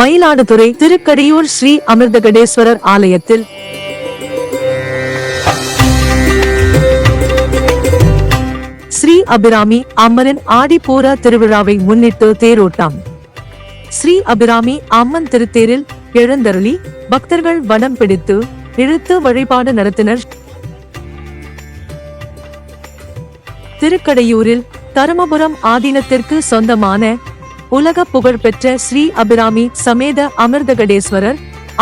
மயிலாடுதுறை திருக்கடியூர் ஸ்ரீ அமிர்தகடேஸ்வரர் ஆலயத்தில் ஸ்ரீ அபிராமி அம்மரின் ஆடிப்பூரா திருவிழாவை முன்னிட்டு தேரோட்டம். ஸ்ரீ அபிராமி அம்மன் திருத்தேரில் எழுந்தருளி பக்தர்கள் வனம் பிடித்து இழுத்து வழிபாடு நடத்தினர். திருக்கடையூரில் தருமபுரம் ஆதீனத்திற்கு சொந்தமான உலக புகழ்பெற்ற ஸ்ரீ அபிராமி சமேத அமிர்தகடேஸ்வரர்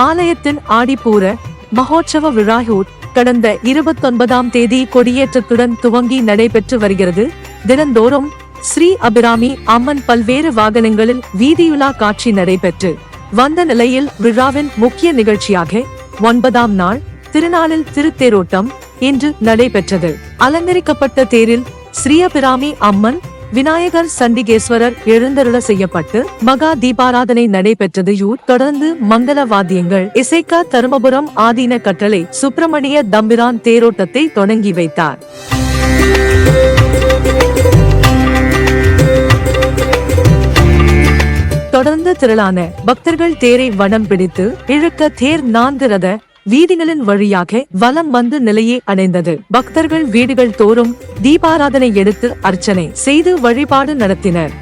ஆலயத்தின் ஆடிப்பூர மகோற்சவ விழாயூர் கடந்த இருபத்தொன்பதாம் தேதி கொடியேற்றத்துடன் துவங்கி நடைபெற்று வருகிறது. தினந்தோறும் ஸ்ரீ அபிராமி அம்மன் பல்வேறு வாகனங்களில் வீதியுலா காட்சி நடைபெற்று வந்த நிலையில் விழாவின் முக்கிய நிகழ்ச்சியாக ஒன்பதாம் நாள் திருநாளில் திருத்தேரோட்டம் இன்று நடைபெற்றது. அலங்கரிக்கப்பட்ட தேரில் ஸ்ரீயபிராமி அம்மன் விநாயகர் சண்டிகேஸ்வரர் எழுந்தருள செய்யப்பட்டு மகா தீபாராதனை நடைபெற்றதையூர் தொடர்ந்து மங்கள வாத்தியங்கள். இசைக்க தருமபுரம் ஆதீன கட்டளை சுப்பிரமணிய தம்பிரான் தேரோட்டத்தை தொடங்கி வைத்தார். தொடர்ந்து திரளான பக்தர்கள் தேரை வடம் பிடித்து இழுக்க தேர் நான்கு ரத வீதிகளின் வழியாக வலம் வந்து நிலையை அடைந்தது. பக்தர்கள் வீடுகள் தோறும் தீபாராதனை எடுத்து அர்ச்சனை செய்து வழிபாடு நடத்தினர்.